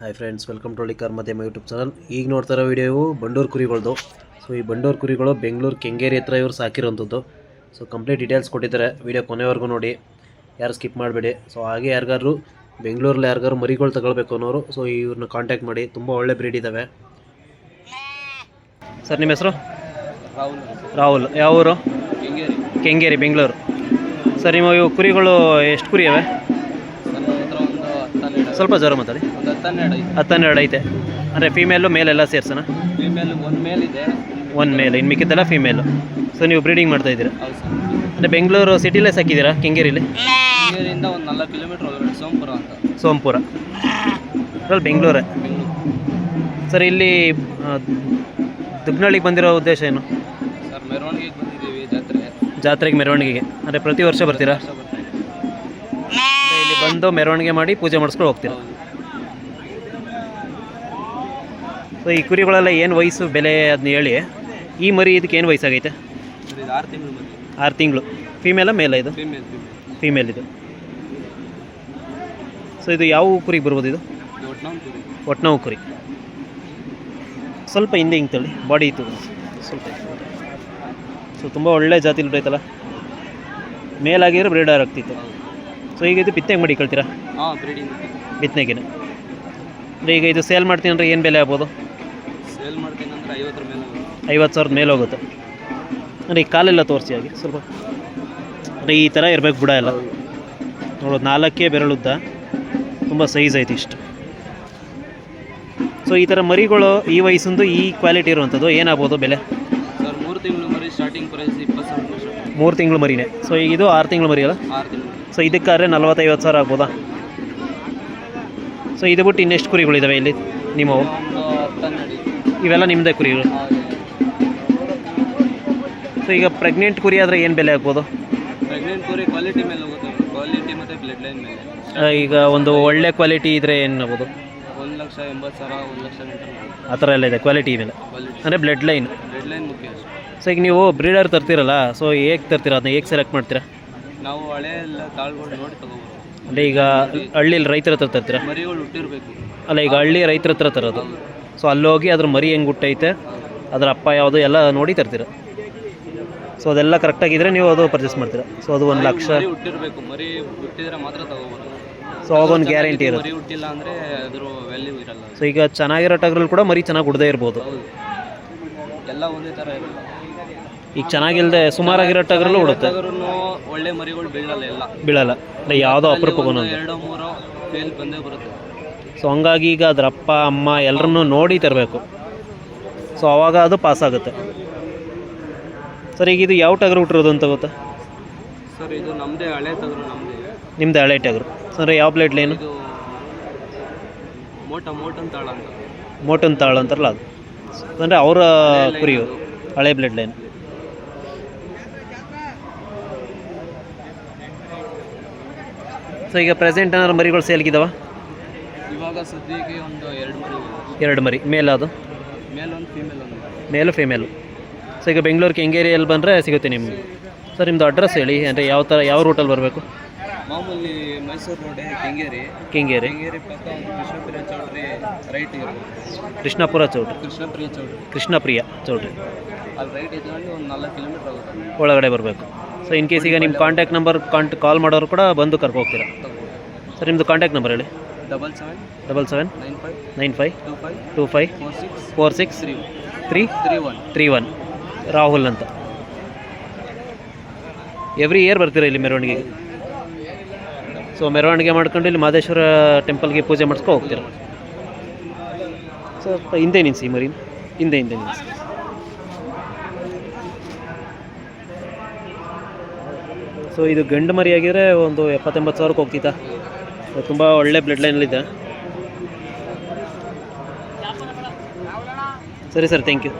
Hi friends welcome to ಕಾರ್ ಮಧ್ಯಮ YouTube channel ಈಗ ನೋಡ್ತಾ ಇರೋ ವಿಡಿಯೋವು ಬಂಡೂರು ಕುರಿಗಳದು. ಸೊ ಈ ಬಂಡೂರು ಕುರಿಗಳು ಬೆಂಗಳೂರು ಕೆಂಗೇರಿ ಹತ್ರ ಇವರು ಸಾಕಿರೋಂಥದ್ದು. ಸೊ ಕಂಪ್ಲೀಟ್ ಡೀಟೇಲ್ಸ್ ಕೊಟ್ಟಿದ್ದಾರೆ. ವಿಡಿಯೋ ಕೊನೆವರೆಗೂ ನೋಡಿ. ಯಾರು ಸ್ಕಿಪ್ ಮಾಡಬೇಡಿ. ಸೊ ಹಾಗೆ ಯಾರಿಗಾದ್ರು ಬೆಂಗಳೂರಲ್ಲಿ ಯಾರಿಗಾರು ಮರಿಗಳು ತಗೊಳ್ಬೇಕು ಅನ್ನೋರು ಸೊ ಇವ್ರನ್ನ ಕಾಂಟ್ಯಾಕ್ಟ್ ಮಾಡಿ. ತುಂಬ ಒಳ್ಳೆ ಬ್ರೀಡ್ ಇದ್ದಾವೆ ಸರ್ ನಿಮ್ಮ ಹೆಸರು? ರಾಹುಲ್. ರಾಹುಲ್. ಯಾವ ಊರು? ಕೆಂಗೇರಿ. ಕೆಂಗೇರಿ ಬೆಂಗಳೂರು. ಸರ್ ನಿಮ್ಮ ಇವು ಕುರಿಗಳು ಎಷ್ಟು ಕುರಿ ಇವೆ? ಸ್ವಲ್ಪ ಜ್ವರ ಮಾತಾಡಿ. ಹತ್ತನ್ನೆರಡು ಐತೆ. ಅಂದರೆ ಫೀಮೇಲು ಮೇಲೆಲ್ಲ ಸೇರ್ಸೋಣ? ಫೀಮೇಲ್ ಒಂದು ಮೇಲ್ ಇದೆ. ಮೇಲ್ ಇನ್ನು ಮಿಕ್ಕಿದ್ದೆಲ್ಲ ಫೀಮೇಲು ಸೊ ನೀವು ಬ್ರೀಡಿಂಗ್ ಮಾಡ್ತಾ ಇದ್ದೀರಾ? ಅಂದರೆ ಬೆಂಗಳೂರು ಸಿಟಿಲೇ ಸಾಕಿದ್ದೀರಾ ಕೆಂಗೇರಿಲಿ? ಕೆಂಗೇರಿಯಿಂದ ಒಂದು ನಾಲ್ಕು ಕಿಲೋಮೀಟ್ರ್ ಒಳಗಡೆ ಸೋಂಪುರ ಅಂತ. ಅದ್ರಲ್ಲಿ ಬೆಂಗಳೂರೇ? ಸರ್ ಇಲ್ಲಿ ದುಗ್ನಳ್ಳಿಗೆ ಬಂದಿರೋ ಉದ್ದೇಶ ಏನು? ಸರ್ ಮೆರವಣಿಗೆಗೆ ಬಂದಿದ್ದೀವಿ ಜಾತ್ರೆ ಜಾತ್ರೆಗೆ ಮೆರವಣಿಗೆಗೆ. ಅಂದರೆ ಪ್ರತಿ ವರ್ಷ ಬರ್ತೀರಾ ವರ್ಷ ಬರ್ತಾ ಇದೆ. ಅಂದ್ರೆ ಇಲ್ಲಿ ಬಂದು ಮೆರವಣಿಗೆ ಮಾಡಿ ಪೂಜೆ ಮಾಡಿಸ್ಕೊಂಡು ಹೋಗ್ತೀರಾ? ಸೊ ಈ ಕುರಿಗಳೆಲ್ಲ ಏನು ವಯಸ್ಸು ಬೆಲೆ ಅದನ್ನ ಹೇಳಿ. ಈ ಮರಿ ಇದಕ್ಕೆ ಏನು ವಯಸ್ಸಾಗೈತೆ? ಆರು ತಿಂಗಳು ಬಂದಿದೆ ಆರು ತಿಂಗಳು. ಫೀಮೇಲ ಮೇಲ ಇದು? ಫೀಮೇಲ್ ಇದು. ಸೊ ಇದು ಯಾವ ಕುರಿಗೆ ಬರ್ಬೋದು ಇದು? ಒಟ್ನವು ಕುರಿ. ಸ್ವಲ್ಪ ಹಿಂದೆ ಹಿಂಗೆ ತಳ್ಳಿ. ಬಾಡಿ ಇತ್ತು ಸ್ವಲ್ಪ ಸೊ ತುಂಬ ಒಳ್ಳೆ ಜಾತಿಲಿ ಬಿಟ್ಟೈತಲ್ಲ ಮೇಲಾಗಿದ್ರೆ ಬ್ರೀಡರ್ ಆಗ್ತಿತ್ತು. ಸೊ ಈಗ ಇದು ಬಿತ್ತನೆಗೆ ಮಾಡಿ ಕಳ್ತೀರಾ? ಹಾಂ ಬ್ರೀಡಿಂಗ್ ಬಿತ್ತನೆಗೆನೆ. ಅಂದರೆ ಈಗ ಇದು ಸೇಲ್ ಮಾಡ್ತೀನಿ ಅಂದರೆ ಏನು ಬೆಲೆ ಆಗ್ಬೋದು? ಸೇಲ್ ಮಾಡ್ತೀನಿ ಅಂದರೆ ಐವತ್ತರ ಮೇಲೆ. ಐವತ್ತು ಸಾವಿರದ ಮೇಲೆ ಹೋಗುತ್ತೆ. ಅಂದರೆ ಈ ಕಾಲೆಲ್ಲ ತೋರಿಸಿ ಆಗಿ ಸ್ವಲ್ಪ. ಅಂದರೆ ಈ ಥರ ಇರಬೇಕು ಬುಡ ಎಲ್ಲ. ನೋಡೋದು ನಾಲ್ಕೇ ಬೆರಳುದ್ದ ತುಂಬ ಸೈಜ್ ಐತಿ ಇಷ್ಟು. ಸೊ ಈ ಥರ ಮರಿಗಳು ಈ ವಯಸ್ಸಿಂದು ಈ ಕ್ವಾಲಿಟಿ ಇರುವಂಥದ್ದು ಏನಾಗ್ಬೋದು ಬೆಲೆ? ಸರ್ ಮೂರು ತಿಂಗಳು ಮರಿ ಸ್ಟಾರ್ಟಿಂಗ್ ಪ್ರೈಸ್ ಇಪ್ಪತ್ತು ಸಾವಿರ ಮೂರು ತಿಂಗಳು ಮರಿನೇ. ಸೊ ಈಗ ಇದು ಆರು ತಿಂಗಳು ಮರಿ ಅಲ್ಲ? ಆರು ತಿಂಗಳು ಸೊ ಇದಕ್ಕಾದ್ರೆ ನಲ್ವತ್ತೈವತ್ತು ಸಾವಿರ ಆಗ್ಬೋದಾ? ಸೊ ಇದು ಬಿಟ್ಟು ಇನ್ನೆಷ್ಟು ಕುರಿಗಳಿದ್ದಾವೆ ಇಲ್ಲಿ ನಿಮ್ಮವು ಇವೆಲ್ಲ ನಿಮ್ಮದೇ ಕುರಿಗಳು. ಸೊ ಈಗ ಪ್ರೆಗ್ನೆಂಟ್ ಕುರಿ ಆದರೆ ಏನು ಬೆಲೆ ಆಗ್ಬೋದು? ಪ್ರೆಗ್ನೆಂಟ್ ಕುರಿ ಕ್ವಾಲಿಟಿ ಮೇಲೆ ಹೋಗುತ್ತೆ ಕ್ವಾಲಿಟಿ ಮತ್ತು ಬ್ಲಡ್ ಲೈನ್ ಮೇಲೆ ಈಗ ಒಂದು ಒಳ್ಳೆ ಕ್ವಾಲಿಟಿ ಇದ್ರೆ ಏನು ಆಗ್ಬೋದು? ಒಂದು ಲಕ್ಷ ಎಂಬತ್ತು ಸಾವಿರ ಒಂದು ಲಕ್ಷ ಆ ಥರ ಎಲ್ಲ ಇದೆ ಕ್ವಾಲಿಟಿ ಮೇಲೆ ಅಂದರೆ ಬ್ಲಡ್ ಲೈನ್ ಬ್ಲಡ್ ಲೈನ್ ಮುಖ್ಯ ಸೊ ಈಗ ನೀವು ಬ್ರೀಡರ್ ತರ್ತೀರಲ್ಲ ಸೊ ಹೇಗೆ ತರ್ತೀರ ಅದನ್ನ ಹೇಗೆ ಸೆಲೆಕ್ಟ್ ಮಾಡ್ತೀರಾ? ನಾವು ಹಳೆ ಎಲ್ಲ ತಾಳ್ಗಳು ನೋಡಿ ತಗೋಬೋದು. ಅಂದರೆ ಈಗ ಹಳ್ಳಿಲಿ ರೈತರ ಹತ್ರ ತರ್ತೀರಾ? ಮರಿಗಳು ಹುಟ್ಟಿರ್ಬೇಕು. ಅಲ್ಲ ಈಗ ಹಳ್ಳಿ ರೈತರ ಹತ್ರ ತರೋದು. ಸೊ ಅಲ್ಲೋಗಿ ಅದ್ರ ಮರಿ ಹೆಂಗೆ ಹುಟ್ಟೈತೆ ಅದ್ರ ಅಪ್ಪ ಯಾವುದು ಎಲ್ಲ ನೋಡಿ ತರ್ತೀರ? ಸೊ ಅದೆಲ್ಲ ಕರೆಕ್ಟಾಗಿದ್ದರೆ ನೀವು ಅದು ಪರ್ಚೇಸ್ ಮಾಡ್ತೀರಾ. ಸೊ ಅದು ಒಂದು ಲಕ್ಷ. ಮರಿ ಹುಟ್ಟಿರ್ಬೇಕು. ಮರಿ ಹುಟ್ಟಿದ್ರೆ ಮಾತ್ರ ತಗೋಬೋದು. ಸೊ ಅದೊಂದು ಗ್ಯಾರಂಟಿ ಇರುತ್ತೆ. ಮರಿ ಹುಟ್ಟಿಲ್ಲ ಅಂದರೆ ಅದ್ರ ವ್ಯಾಲ್ಯೂ ಇರಲ್ಲ. ಸೊ ಈಗ ಚೆನ್ನಾಗಿರೋ ಟಗ್ರಲ್ಲಿ ಕೂಡ ಮರಿ ಚೆನ್ನಾಗಿ ಹುಡ್ದೇ ಇರ್ಬೋದು. ಎಲ್ಲ ಒಂದೇ ಥರ ಇರಲ್ಲ. ಈಗ ಚೆನ್ನಾಗಿಲ್ಲದೆ ಸುಮಾರಾಗಿರೋ ಟಗರಲ್ಲೂ ಉಡುತ್ತೆ ಟಗರುನು ಒಳ್ಳೆ ಮರಿಗಳು ಬೀಳಲ್ಲ ಎಲ್ಲ. ಬೀಳಲ್ಲ. ಅಂದರೆ ಯಾವುದೋ ಅಪರೂಪಕ್ಕೆ ಫೇಲ್ ಬಂದೇ ಬರುತ್ತೆ. ಸೊ ಹಂಗಾಗಿ ಈಗ ಅದ್ರ ಅಪ್ಪ ಅಮ್ಮ ಎಲ್ಲರನ್ನೂ ನೋಡಿ ತರಬೇಕು. ಸೊ ಅವಾಗ ಅದು ಪಾಸ್ ಆಗುತ್ತೆ. ಸರ್ ಈಗ ಇದು ಯಾವ ಟಗರು ಹುಟ್ಟಿರೋದು ಅಂತ ಗೊತ್ತಾ? ಸರ್ ಇದು ನಮ್ಮದೇ ಹಳೆ ಟಗರು ನಮ್ಮದೇ ನಿಮ್ದು ಹಳೆ ಟಗರು. ಅಂದರೆ ಯಾವ ಪ್ಲೇಟ್ ಲೈನು ಇದು ಮೋಟ ಮೋಟನ್ ತಾಳ ಅಂತ. ಮೋಟನ್ ತಾಳು ಅಂತಾರಲ್ಲ ಅದು. ಅಂದರೆ ಅವರ ಕುರಿಯು ಹಳೆ ಬ್ಲೇಡ್ ಲೈನ್ ಸೊ ಈಗ ಪ್ರೆಸೆಂಟ್ ಏನಾದ್ರು ಮರಿಗಳು ಸೇಲ್ಗಿದಾವ ಇವಾಗ ಸದ್ಯಕ್ಕೆ ಒಂದು ಎರಡು ಮರಿ ಎರಡು ಮರಿ. ಮೇಲ್ ಅದು ಮೇಲ್ ಒಂದು ಫೀಮೇಲ್ ಒಂದು ಮೇಲು ಫೀಮೇಲು ಸೊ ಈಗ ಬೆಂಗಳೂರು ಕೆಂಗೇರಿಯಲ್ಲಿ ಬಂದರೆ ಸಿಗುತ್ತೆ ನಿಮಗೆ. ಸರ್ ನಿಮ್ಮದು ಅಡ್ರೆಸ್ ಹೇಳಿ. ಅಂದರೆ ಯಾವ ಥರ ಯಾವ ರೂಟಲ್ಲಿ ಬರಬೇಕು? ಮಾಮೂಲಿ ಮೈಸೂರು ರೋಡೆ ಕೆಂಗೇರಿ ಕೆಂಗೇರಿ ಕೆಂಗೇರಿ ಪಕ್ಕ ಒಂದು ಕೃಷ್ಣಪ್ರಿಯ ಚೌಟ್ರಿ ರೈಟ್ ಇರುತ್ತೆ. ಕೃಷ್ಣಪುರ ಚೌಟ್ರಿ. ಕೃಷ್ಣಪ್ರಿಯ ಚೌಟ್ರಿ. ಕೃಷ್ಣಪ್ರಿಯ ಚೌಟ್ರಿ. ಅಲ್ಲಿ ರೈಟ್ ಇದ್ಕೊಂಡು ಒಂದು ನಾಲ್ಕು ಕಿಲೋಮೀಟರ್ ಆಗುತ್ತೆ. ಒಳಗಡೆ ಬರಬೇಕು. ಸೊ ಇನ್ ಕೇಸ್ ಈಗ ನಿಮ್ಮ ಕಾಂಟ್ಯಾಕ್ಟ್ ನಂಬರ್ ಕಾಂಟ್ ಕಾಲ್ ಮಾಡೋರು ಕೂಡ ಬಂದು ಕರ್ಕೊ ಹೋಗ್ತೀರಾ? ಸರ್ ನಿಮ್ಮದು ಕಾಂಟ್ಯಾಕ್ಟ್ ನಂಬರ್ ಹೇಳಿ. Double seven double seven nine five nine five two five two five four six four six three three three one three one Rahul ಅಂತ. ಎವ್ರಿ ಇಯರ್ ಬರ್ತೀರಾ ಇಲ್ಲಿ ಮೆರವಣಿಗೆಗೆ ಸೊ ಮೆರವಣಿಗೆ ಮಾಡ್ಕೊಂಡು ಇಲ್ಲಿ ಮಾದೇಶ್ವರ ಟೆಂಪಲ್ಗೆ ಪೂಜೆ ಮಾಡಿಸ್ಕೊ ಹೋಗ್ತೀರಾ? ಸೊ ಹಿಂದೆ ನಿನ್ಸಿ ಮರಿ ಹಿಂದೆ ಹಿಂದೆ ನಿಲ್ಲಿಸಿ ಸೊ ಇದು ಗಂಡು ಮರಿ ಆಗಿದ್ರೆ ಒಂದು ಎಪ್ಪತ್ತೆಂಬತ್ತು ಸಾವಿರಕ್ಕೆ ಹೋಗ್ತಿತ್ತಾ? ತುಂಬ ಒಳ್ಳೆ ಬ್ಲಡ್ ಲೈನಲ್ಲಿದೆ ಸರಿ ಸರ್ ಥ್ಯಾಂಕ್ ಯು